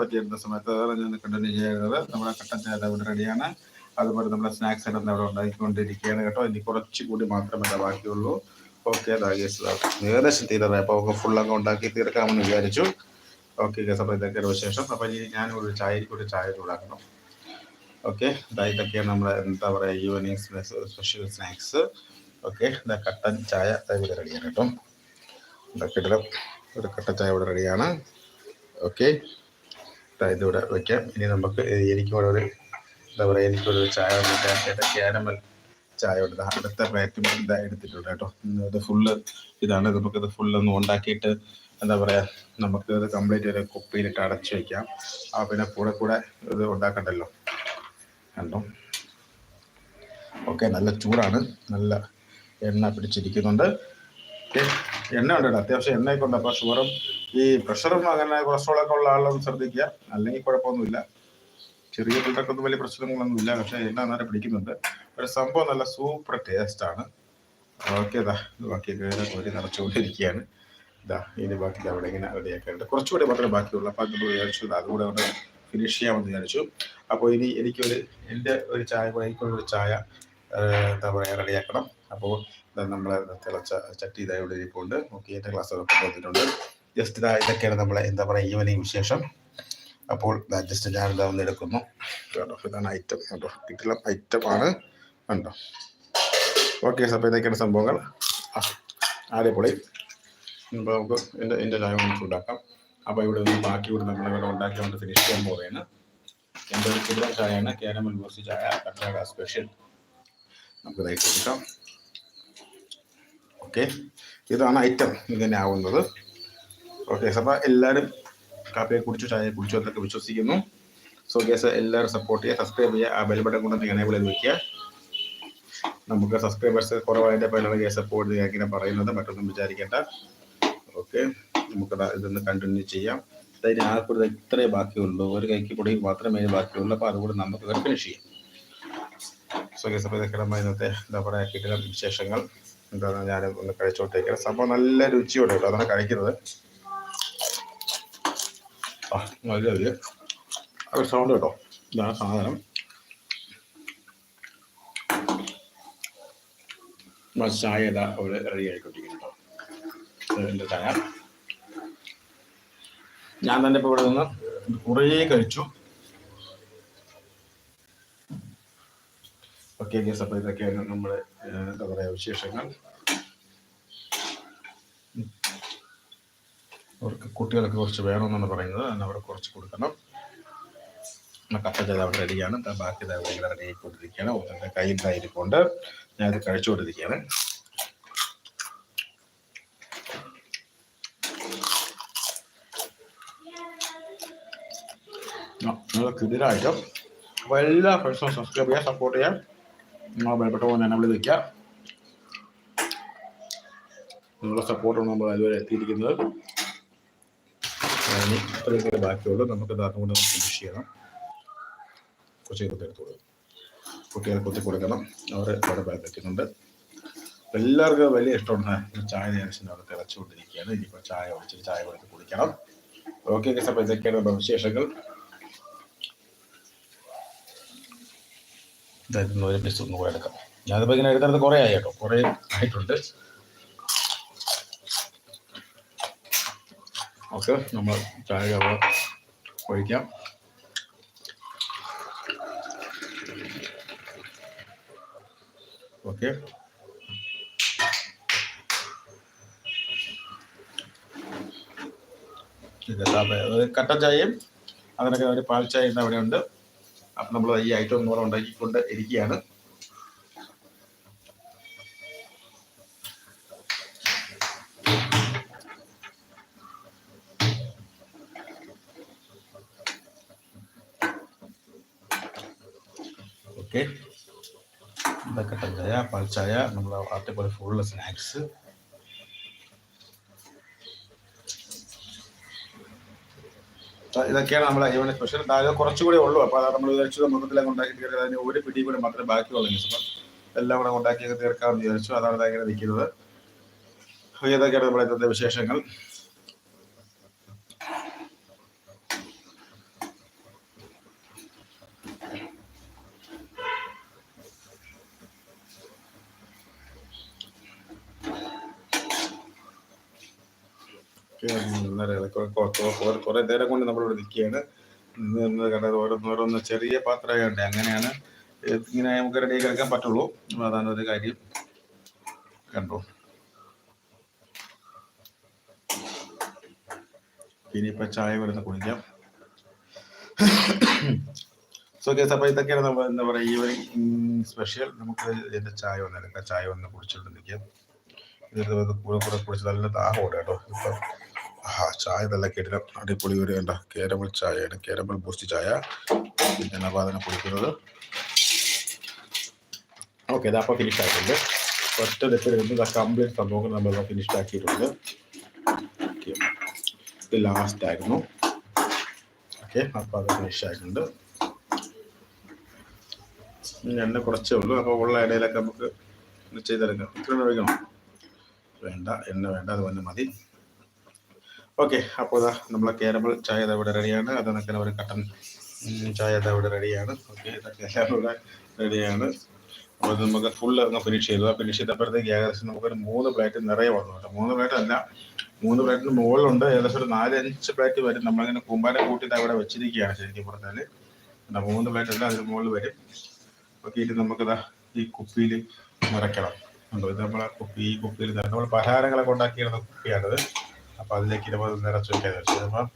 പറ്റിയിരുന്ന സമയത്ത് അതാണ് ഞാൻ കണ്ടിന്യൂ ചെയ്യുന്നത് നമ്മുടെ കട്ടൻ ചായ ഇവിടെ റെഡിയാണ്. അതുപോലെ നമ്മുടെ സ്നാക്സ് എല്ലാം അവിടെ ഉണ്ടാക്കിക്കൊണ്ടിരിക്കുകയാണ് കേട്ടോ. ഇനി കുറച്ചുകൂടി മാത്രമേ ബാക്കിയുള്ളൂ. ഓക്കെ ഏകദേശം തീരാറായി. അപ്പോൾ ഒക്കെ അങ്ങ് ഉണ്ടാക്കി തീർക്കാമെന്ന് വിചാരിച്ചു. ഓക്കെ അപ്പോൾ ഇതൊക്കെയാണ് വിശേഷം. അപ്പോൾ ഇനി ഞാൻ ഒരു ചായ ചൂടാക്കണം. ഓക്കെ ഇതൊക്കെയാണ് നമ്മുടെ എന്താ പറയുക ഈവനിങ് സ്പെഷ്യൽ സ്നാക്സ് ഓക്കെ ഇതാ കട്ടൻ ചായ ഇവിടെ റെഡിയാണ് കേട്ടോ. ഇതൊക്കെ ഒരു കട്ടൻ ചായ ഇവിടെ റെഡിയാണ് ഓക്കെ ഇതിവിടെ വയ്ക്കാം ഇനി നമുക്ക് എനിക്കിവിടെ ഒരു എന്താ പറയുക എനിക്കൊരു ചായ വന്നിട്ട് ക്യാരമൽ ചായ ഉണ്ട്. അടുത്ത പ്ലേറ്റും ഇതാ എടുത്തിട്ടുണ്ട് കേട്ടോ. ഇത് ഫുള്ള് ഇതാണ്. നമുക്കിത് ഫുള്ള് ഒന്ന് ഉണ്ടാക്കിയിട്ട് എന്താ പറയുക നമുക്ക് ഇത് കംപ്ലീറ്റ് ഒരു കുപ്പിയിലിട്ട് അടച്ചു വയ്ക്കാം ആ പിന്നെ കൂടെ കൂടെ ഇത് ഉണ്ടാക്കണ്ടല്ലോ. കണ്ടോ? ഓക്കെ നല്ല ചൂടാണ്. നല്ല എണ്ണ പിടിച്ചിരിക്കുന്നുണ്ട്. എണ്ണ ഉണ്ട് അത്യാവശ്യം എണ്ണയൊക്കെ ഉണ്ട്. അപ്പോൾ ഷുഗറും ഈ പ്രഷറും അങ്ങനെ കൊളസ്ട്രോളൊക്കെ ഉള്ള ആളും ശ്രദ്ധിക്കുക. അല്ലെങ്കിൽ കുഴപ്പമൊന്നുമില്ല. ചെറിയ പിള്ളേർക്കൊന്നും വലിയ പ്രശ്നങ്ങളൊന്നും ഇല്ല. പക്ഷെ എല്ലാം നേരെ പിടിക്കുന്നുണ്ട്. ഒരു സംഭവം നല്ല സൂപ്പർ ടേസ്റ്റ് ആണ്. ഓക്കെ ഇതാ ബാക്കി കയറി കോരി നിറച്ചുകൊണ്ടിരിക്കുകയാണ്. ഇതാ ഇനി ബാക്കി അവിടെ ഇങ്ങനെ റെഡിയാക്കാനുണ്ട് കുറച്ചുകൂടി മാത്രമേ ബാക്കിയുള്ളൂ. അപ്പം അതുകൂടെ വിചാരിച്ചു അതുകൂടെ ഒന്ന് ഫിനിഷ് ചെയ്യാമെന്ന് വിചാരിച്ചു. അപ്പോൾ ഇനി എനിക്കൊരു എന്റെ ഒരു ചായ എനിക്കൊരു ചായ എന്താ പറയുക റെഡിയാക്കണം. അപ്പോൾ നമ്മൾ തിളച്ച ചട്ടി ഇതായി ഇവിടെ ഇരിപ്പുണ്ട്. ഓക്കെ എന്റെ ക്ലാസ് വന്നിട്ടുണ്ട്. ജസ്റ്റ് ഇതാ ഇതൊക്കെയാണ് നമ്മളെ എന്താ പറയുക ഈവനിങ് വിശേഷം. അപ്പോൾ ജസ്റ്റ് ഞാൻ ഇതാ ഒന്ന് എടുക്കുന്നു. ഇതാണ് ഐറ്റം കേട്ടോ കിട്ടില്ല ഐറ്റം ആണ്. കണ്ടോ. ഓക്കെ അപ്പോൾ ഇതൊക്കെയാണ് സംഭവങ്ങൾ. ആദ്യപ്പൊളി ഇപ്പോൾ നമുക്ക് എന്റെ എന്റെ ചായ ഒന്ന് ചൂടാക്കാം. അപ്പോൾ ഇവിടെ നിന്ന് ബാക്കി ഇവിടെ നമ്മൾ ഇവിടെ ഉണ്ടാക്കി കൊണ്ട് ഫിനിഷ് ചെയ്യാൻ പോവുകയാണ്. എന്റെ ഒരു കിടിലൻ ചായയാണ് കാരമൽ ബോസി ചായ കർണാടക സ്പെഷ്യൽ നമുക്ക് ഇതായിട്ട് കൊടുക്കാം. ഓക്കെ ഇതാണ് ഐറ്റം ഇങ്ങനെ ആവുന്നത്. ഓക്കെ അപ്പോൾ എല്ലാവരും കാപ്പിയെ കുടിച്ചു ചായയെ കുടിച്ചു എന്നൊക്കെ വിശ്വസിക്കുന്നു. സോ കേസ് എല്ലാവരും സപ്പോർട്ട് ചെയ്യുക സബ്സ്ക്രൈബ് ചെയ്യുക ആ ബെൽ ബട്ടൺ കൊണ്ട് എനേബിൾ ചെയ്ത് വെക്കുക. നമുക്ക് സബ്സ്ക്രൈബേഴ്സ് കുറവായതിന്റെ പേരാണ് കേസ് സപ്പോർട്ട് ചെയ്യുക ഇങ്ങനെ പറയുന്നത് മറ്റൊന്നും വിചാരിക്കേണ്ട. ഓക്കെ നമുക്ക് ഇതൊന്ന് കണ്ടിന്യൂ ചെയ്യാം. അതിന് ആർക്കും ഇത്രേ ബാക്കിയുള്ളൂ. ഒരു കൈക്ക് കൂടി മാത്രമേ ബാക്കിയുള്ളൂ. അപ്പോൾ അതുകൂടി നമുക്ക് ഫിനിഷ് ചെയ്യാം. സോ കേസ് അപ്പോൾ ഇതൊക്കെ നമ്മൾ ഇന്നത്തെ എന്താ പറയുക കിട്ടുന്ന വിശേഷങ്ങൾ. എന്താണ് ഞാൻ ഒന്ന് കഴിച്ചോട്ടേക്കാം സംഭവം നല്ല രുചിയോടെ കേട്ടോ അതാണ് കഴിക്കുന്നത്. നല്ല ഒരു സൗണ്ട് കേട്ടോ. ഇതാണ് സാധനം. ചായ ഇതാ അവിടെ റെഡി ആയിക്കൊണ്ടിരിക്കുന്നു കേട്ടോ. എന്റെ ഞാൻ തന്നെ ഇപ്പോൾ ഇവിടെ നിന്ന് കുറേ കഴിച്ചു. ഓക്കെ ഗസ് അപ്പോൾ ഇതൊക്കെയാണ് നമ്മുടെ എന്താ പറയുക വിശേഷങ്ങൾ. അവർക്ക് കുട്ടികൾക്ക് കുറച്ച് വേണമെന്നാണ് പറയുന്നത്. അതിന് അവർക്ക് കുറച്ച് കൊടുക്കണം. കപ്പ ചെയ്ത് അവിടെ റെഡിയാണ്. ബാക്കി ഭയങ്കര റെഡി ആയിക്കൊണ്ടിരിക്കുകയാണ് ഒന്നിന്റെ കയ്യിൽ ഞാൻ ഇത് കഴിച്ചുകൊണ്ടിരിക്കുകയാണ്. നിങ്ങൾ കിടിലായിട്ട് അപ്പോൾ എല്ലാ ഫ്രണ്ട്സും സബ്സ്ക്രൈബ് ചെയ്യുക സപ്പോർട്ട് ചെയ്യാം നിങ്ങൾ ബലപ്പെട്ട പോലെ എന്നെ വിളിക്കുക. നിങ്ങളുടെ സപ്പോർട്ടാണ് നമ്മൾ അതുവരെ എത്തിയിരിക്കുന്നത്. ഇനി ഇത്രയൊക്കെ ബാക്കിയുള്ളൂ. നമുക്ക് അതുകൊണ്ട് ഫിനിഷ് ചെയ്യണം. കുറച്ച് കൊടുക്കും. കുട്ടികളെ കുത്തി കൊടുക്കണം. അവർ അവിടെ വയ്ക്കുന്നുണ്ട് എല്ലാവർക്കും വലിയ ഇഷ്ടമാണ് ചായ നേരത്തിന് അവിടെ തിളച്ചുകൊണ്ടിരിക്കുകയാണ്. ഇനിയിപ്പോൾ ചായ ഒഴിച്ചിട്ട് ചായ കൊടുത്ത് കുടിക്കണം. ഓക്കെ അപ്പോൾ ഇതൊക്കെയാണ് നമ്മുടെ വിശേഷങ്ങൾ. ഇതായിരുന്നു ഒരു പീസ് ഒന്ന് കൂടെ എടുക്കാം. ഞാനിപ്പോൾ ഇങ്ങനെ എടുക്കുന്നത് കുറേ ആയി കേട്ടോ. കുറേ ആയിട്ടുണ്ട്. ഓക്കെ നമ്മൾ ചായ ഒഴിക്കാം. ഓക്കെ. കട്ടൻ ചായയും അതിനൊക്കെ ഒരു പാൽ ചായ ഇന്ന് അവിടെ ഉണ്ട് അപ്പം നമ്മൾ ഈ ഐറ്റം ഒന്നുകൂടെ ഉണ്ടാക്കിക്കൊണ്ട് ഇരിക്കുകയാണ്. ഓക്കെ. ഇതൊക്കെ ചായ പാൽച്ചായ ചായ നമ്മൾ അതേപോലെ ഫുള്ള് സ്നാക്സ് ഇതൊക്കെയാണ് നമ്മളെ ഇവിടെ സ്പെഷ്യൽ അത് കുറച്ചുകൂടെ ഉള്ളൂ. അപ്പോൾ നമ്മൾ വിചാരിച്ചു മൊത്തത്തിലൊക്കെ ഉണ്ടാക്കി തീർക്കുക അതിന് ഒരു പിടി കൂടെ മാത്രമേ ബാക്കിയുള്ളൂ. അപ്പം എല്ലാം കൂടെ ഉണ്ടാക്കിയൊക്കെ തീർക്കാമെന്ന് വിചാരിച്ചു. അതാണ് ഇതങ്ങനെ നിൽക്കുന്നത്. ഇതൊക്കെയാണ് നമ്മുടെ ഇന്നത്തെ വിശേഷങ്ങൾ. കുറെ നേരം കൊണ്ട് നമ്മളിവിടെ നിൽക്കുകയാണ്. കണ്ടത് ഓരോന്നോരോന്ന് ചെറിയ പാത്രമായുണ്ട് അങ്ങനെയാണ്. ഇങ്ങനെ നമുക്ക് റെഡി കിടക്കാൻ പറ്റുള്ളൂ. അതാണ് ഒരു കാര്യം. കണ്ടോ? ഇനിയിപ്പോ ചായ വരുന്ന കുടിക്കാം. സോ കേസ് അപ്പൊ ഇതൊക്കെയാണ് നമ്മൾ എന്താ പറയുക ഒരു സ്പെഷ്യൽ നമുക്ക് ഇതിന്റെ ചായ വന്നെടുക്കാം ചായ വന്ന് കുടിച്ചിട്ട് നിൽക്കാം. കൂടെ കൂടെ കുടിച്ച് നല്ല ദാഹമുണ്ട് കേട്ടോ. ഇപ്പൊ ചായ നല്ല കിടിലം അടിപൊളി ഒരു എന്താ കേരബിൾ ചായയാണ്. കേരമൽ ബൂസ്റ്റ് ചായ. പിന്നെ അപ്പോൾ അതിനെ കുടിക്കുന്നത് ഓക്കെ ഇതപ്പോൾ ഫിനിഷ് ആയിട്ടുണ്ട്. ഒറ്റ ലെപ്പിൽ കംപ്ലീറ്റ് സംഭവങ്ങൾ നമ്മൾ ഫിനിഷ് ആക്കിയിട്ടുണ്ട്. ഇത് ലാസ്റ്റ് ആയിരുന്നു. ഓക്കെ അപ്പോൾ അത് ഫിനിഷ് ആയിട്ടുണ്ട്. എണ്ണ കുറച്ചേ ഉള്ളൂ. അപ്പോൾ ഉള്ള ഇടയിലൊക്കെ നമുക്ക് ചെയ്തെടുക്കാം. ഇത്രയും വേണം വേണ്ട എണ്ണ വേണ്ട അത് മതി. ഓക്കെ അപ്പോൾ ഇതാ നമ്മളെ കേരമൽ ചായ ഇവിടെ റെഡിയാണ് അത് കണക്കിന് ഒരു കട്ടൻ ചായ ഇവിടെ റെഡിയാണ് ഓക്കെ ഇതൊക്കെ ഇവിടെ റെഡിയാണ് അപ്പോൾ നമുക്ക് ഫുൾ അങ്ങ് ഫിനിഷ് ചെയ്തു. ആ ഫിനിഷ് ചെയ്തപ്പോഴത്തേക്ക് ഏകദേശം നമുക്കൊരു മൂന്ന് പ്ലേറ്റ് നിറയെ വന്നു കേട്ടോ. മൂന്ന് പ്ലേറ്റ് അല്ല മൂന്ന് പ്ലേറ്റിന് മുകളിലുണ്ട്. ഏകദേശം ഒരു നാല് അഞ്ച് പ്ലേറ്റ് വരും. നമ്മളിങ്ങനെ കൂമ്പാരം കൂട്ടിയിട്ട് അവിടെ വെച്ചിരിക്കുകയാണ് ശരിക്കും പറഞ്ഞാൽ മൂന്ന് പ്ലേറ്റ് അല്ല അതിന് മുകളിൽ വരും. ഓക്കെ ഇത് നമുക്കിതാ ഈ കുപ്പിയിൽ നിറയ്ക്കണം. ഉണ്ടോ ഇത് നമ്മളെ കുപ്പി ഈ കുപ്പിയിൽ നമ്മൾ പലഹാരങ്ങളൊക്കെ ഉണ്ടാക്കിയിരുന്ന കുപ്പിയാണിത്. അപ്പൊ അതിലേക്ക് ഇരുപത് നിറച്ച് ചോദിക്കാൻ വെച്ചു അപ്പം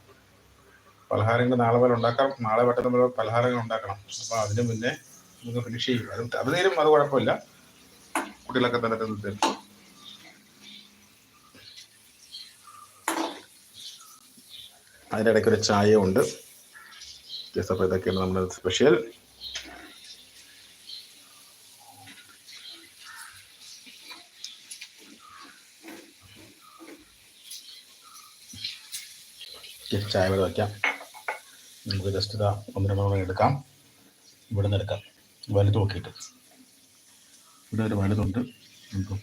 പലഹാരങ്ങൾ നാളെ പോലെ ഉണ്ടാക്കാം. നാളെ പെട്ടെന്ന് നമ്മൾ പലഹാരങ്ങൾ ഉണ്ടാക്കണം. അപ്പൊ അതിന് മുന്നേ നമുക്ക് ഫിനിഷ് ചെയ്യും. അത് അത് തീരും. അത് കുഴപ്പമില്ല. കുട്ടികളൊക്കെ തന്നെ തന്നെ തരും. അതിന്റെ ഇടയ്ക്ക് ഒരു ചായ ഉണ്ട് അപ്പോൾ ഇതൊക്കെയാണ് നമ്മുടെ സ്പെഷ്യൽ ചായ ഇവിടെ വയ്ക്കാം നമുക്ക് ജസ്റ്റ് ഇതാ ഒന്നര മണി എടുക്കാം. ഇവിടെ നിന്ന് എടുക്കാം. വലുത് നോക്കിയിട്ട്. ഇവിടെ ഒരു വലുതുണ്ട്. നമുക്ക്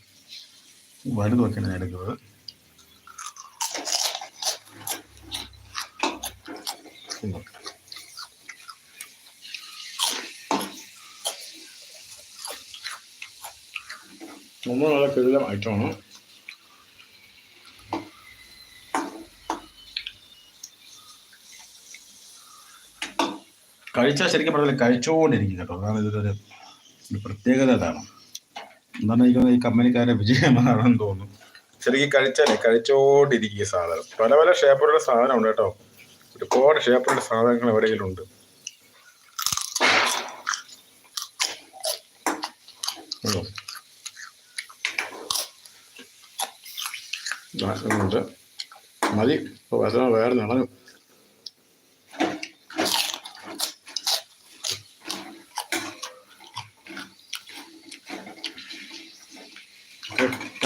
വലുത് നോക്കിയാണ് ഞാൻ എടുക്കുന്നത്. നല്ല കിഴിലം ഐറ്റമാണ്. കഴിച്ചാൽ ശരിക്കും പറഞ്ഞാൽ കഴിച്ചുകൊണ്ടിരിക്കും കേട്ടോ. അതാണ് ഇതിലൊരു ഒരു പ്രത്യേകത അതാണ്. എന്താണ് എനിക്ക് ഈ കമ്പനിക്കാരെ വിജയമാണെന്ന് തോന്നുന്നു. ശരിക്കും കഴിച്ചാലേ കഴിച്ചോണ്ടിരിക്കുക സാധനം. പല പല ഷേപ്പറുടെ സാധനം ഉണ്ട് കേട്ടോ. ഒരുപാട് ഷേപ്പറുടെ സാധനങ്ങൾ എവിടെയെങ്കിലും ഉണ്ട് മതി. ഇപ്പോൾ വസന വേറെ നടന്നു.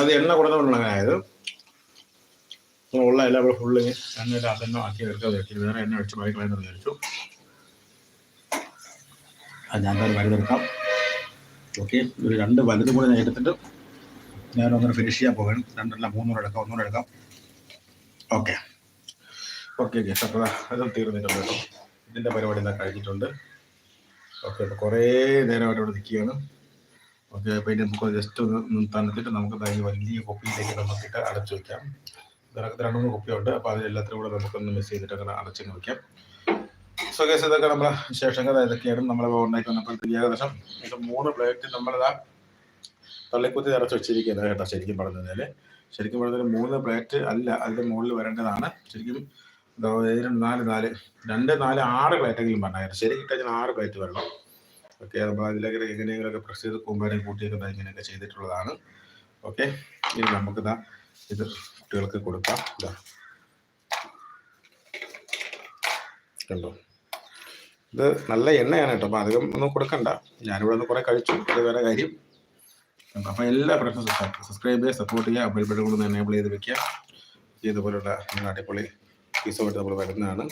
അത് എണ്ണ കൊടുത്തോണ്ടാണ് അങ്ങനെ ആയത് ഉള്ള എല്ലാം ഇവിടെ ഫുള്ള് എണ്ണയിൽ അതെണ്ണ ആക്കി എടുക്കാൻ വെച്ചു വേറെ എണ്ണ അടിച്ച് വായിക്കളയെന്ന് വിചാരിച്ചു അത് ഞാൻ തന്നെ വലുതെടുക്കാം ഓക്കെ ഒരു രണ്ട് വലുതും കൂടെ ഞാൻ എടുത്തിട്ട് ഞാൻ ഒന്നിനെ ഫിനിഷ് ചെയ്യാൻ പോകണം രണ്ടല്ല മൂന്നൂടെ എടുക്കാം ഒന്നൂടെ എടുക്കാം. ഓക്കെ. Okay okay. അപ്പോൾ അതും തീർന്നിട്ടുണ്ട് കേട്ടോ. ഇതിന്റെ പരിപാടി എല്ലാം കഴിഞ്ഞിട്ടുണ്ട്? ഓക്കെ അപ്പോൾ കുറേ നേരമായിട്ട് ഇവിടെ നിൽക്കുകയാണ്. ഓക്കെ അപ്പോൾ ഇനി നമുക്ക് ജസ്റ്റ് ഒന്ന് തന്നിട്ട് നമുക്ക് ഈ വലിയ കോപ്പിയിലേക്ക് നമുക്കിട്ട് അടച്ചു വയ്ക്കാം ഇതിനകത്ത് രണ്ട് മൂന്ന് കുപ്പിയുണ്ട്. അപ്പോൾ അതിലെല്ലാത്തിനും കൂടെ നമുക്കൊന്ന് മിസ് ചെയ്തിട്ട് അങ്ങനെ അടച്ചങ്ങ് വയ്ക്കാം സോ കേസ് ഇതൊക്കെ നമ്മുടെ വിശേഷങ്ങൾ ഇതൊക്കെയാണ് നമ്മളെ ഉണ്ടാക്കി വന്നപ്പോഴത്തേക്ക് ഏകദേശം ഇത് മൂന്ന് പ്ലേറ്റ് നമ്മളിതാ തള്ളിക്കുത്തി നിറച്ച് വെച്ചിരിക്കുന്നത് കേട്ടോ ശരിക്കും പറഞ്ഞാൽ ശരിക്കും പറഞ്ഞാൽ മൂന്ന് പ്ലേറ്റ് അല്ല അതിന്റെ മുകളിൽ വരേണ്ടതാണ്. ശരിക്കും ഏഴ് നാല് നാല് രണ്ട് നാല് ആറ് പ്ലേറ്റെങ്കിലും പറഞ്ഞാൽ ശരിക്കും കിട്ടാൻ ആറ് പ്ലേറ്റ് വരണം. ഓക്കെ നമ്മൾ അതിലേക്ക് എങ്ങനെയെങ്കിലുമൊക്കെ പ്രസ് ചെയ്ത് കൂമ്പാരം കൂട്ടിയൊക്കെ ഇങ്ങനെയൊക്കെ ചെയ്തിട്ടുള്ളതാണ്. ഓക്കെ ഇനി നമുക്ക് ഇതാ ഇത് കുട്ടികൾക്ക് കൊടുക്കാം. ഇതാ കണ്ടോ? ഇത് നല്ല എണ്ണയാണ് കേട്ടോ അപ്പം അധികം ഒന്നും കൊടുക്കണ്ട. ഞാനിവിടെ ഒന്ന് കുറേ കഴിച്ചു അത് വേറെ കാര്യം. അപ്പം എല്ലാ പ്രശ്നം സബ്സ്ക്രൈബ് ചെയ്യുക സപ്പോർട്ട് ചെയ്യുക ബെൽ ബട്ടൺ കൊണ്ട് എനേബിൾ ചെയ്ത് വെക്കുക. ഇതുപോലുള്ള നാട്ടിപ്പൊളി പീസുമായിട്ട് നമ്മൾ വരുന്നതാണ്.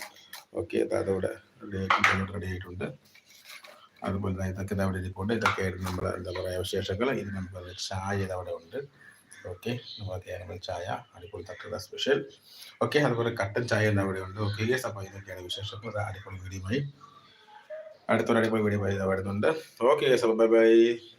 ഓക്കെ അതവിടെ റെഡി ആയിട്ടുണ്ട്. അതുപോലെ തന്നെ ഇതൊക്കെ ഇത് അവിടെ ഇരിപ്പുണ്ട്. ഇതൊക്കെ നമ്മുടെ എന്താ പറയുക വിശേഷങ്ങൾ. ഇത് നമുക്ക് ചായ ഇതവിടെ ഉണ്ട്. ഓക്കെ. നമുക്ക് ആനിമൽ ചായ അടിപൊളി തട്ടുള്ള സ്പെഷ്യൽ ഓക്കെ. അതുപോലെ കട്ടൻ ചായ അവിടെ ഉണ്ട്. ഓക്കെ. യെസ് അപ്പോൾ ഇതൊക്കെയാണ് വിശേഷങ്ങൾ. അടിപൊളി വീഡിയോയുമായി അടുത്തൊരു അടിപൊളി വീഡിയോ വരുന്നുണ്ട്. ഓക്കെ. യെസ് അപ്പോൾ ബൈ ബൈ.